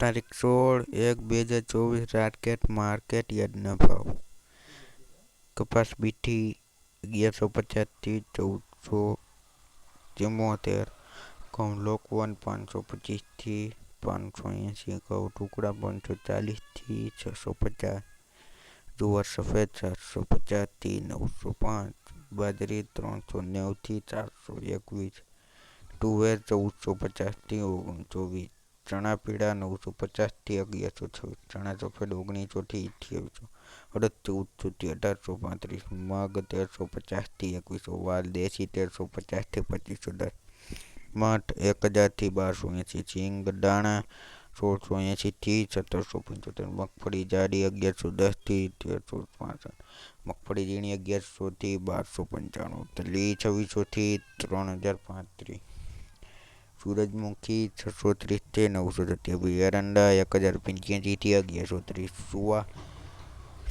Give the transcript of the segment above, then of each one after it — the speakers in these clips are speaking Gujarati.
તારીખ સોળ એક બે હજાર ચોવીસ રાટકેટ માર્કેટ યાર્ડના ભાવ કપાસ બીટી અગિયારસો પચાસથી ચૌદસો ચુમ્મોતેર. ઘઉં લોકવન પાંચસો પચીસથી પાંચસો એંસી ઘઉં ટુકડા પાંચસો ચાલીસથી છસો પચાસ. જુવાર સફેદ સાતસો પચાસથી નવસો પાંચ. બાજરી ત્રણસો નેવુંથી ચારસો એકવીસ. તુવેર ચૌદસો પચાસથી ઓગણીસો વીસ ચણા પીળા નવસો પચાસથી અગિયારસો છવ્વીસ. ચણા સફેદ ઓગણીસોથી અઠ્યાવીસો. અડદ ચૌદસોથી અઢારસો પાંત્રીસ. મગ તેરસો પચાસથી એકવીસો. વાલ દેશી તેરસો પચાસથી પચીસો દસ. મઠ એક હજારથી બારસો એંસી. સિંગ દાણા સોળસો એંસીથી સત્તરસો પંચોતેર. મગફળી જાડી અગિયારસો દસથી તેરસો પાસઠ. મગફળી ઝીણી અગિયારસોથી બારસો પંચાણું. તલી છવ્વીસોથી ત્રણ હજાર પાંત્રીસ. સૂરજમુખી છસો ત્રીસથી નવસો સત્યાવીસ, એરંડા એક હજાર પંચ્યાસીથી અગિયારસો ત્રીસ, સુવા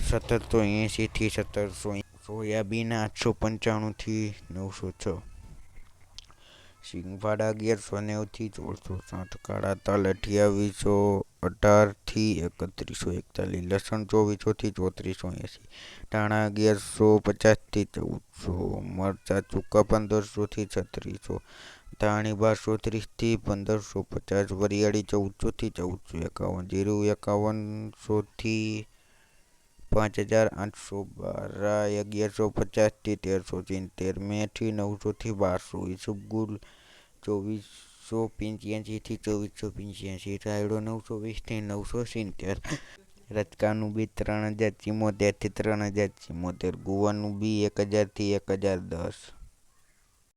સત્તરસો એંસીથી સત્તરસો સોયાબીન આઠસો પંચાણુંથી નવસો છ. સિંગફાડા અગિયારસો નેવુંથી સોળસો સાઠ કાળા તલ અઠ્યાવીસો અઢારથી એકત્રીસો એકતાલીસ, લસણ ચોવીસોથી ચોત્રીસો એંસી ટાણા અગિયારસો પચાસથી ચૌદસો, મરચાં ચૂકા પંદરસોથી છત્રીસો, ધાણી બારસો ત્રીસથી પંદરસો પચાસ, વરિયાળી ચૌદસોથી ચૌદસો એકાવન, જીરું એકાવનસોથી પાંચ હજાર આઠસો બાર, અગિયારસો પચાસથી તેરસો સિત્તેર મેથી નવસોથી બારસો ઈસબગુલ ચોવીસો પંચ્યાસીથી ચોવીસો પંચ્યાસી રાયડો નવસો વીસથી નવસો સિત્તેર રચકાનું બી ત્રણ હજાર ચિમોતેરથી ત્રણ હજાર ચિમોતેર, ગુવાનું બી એક હજારથી એક હજાર દસ.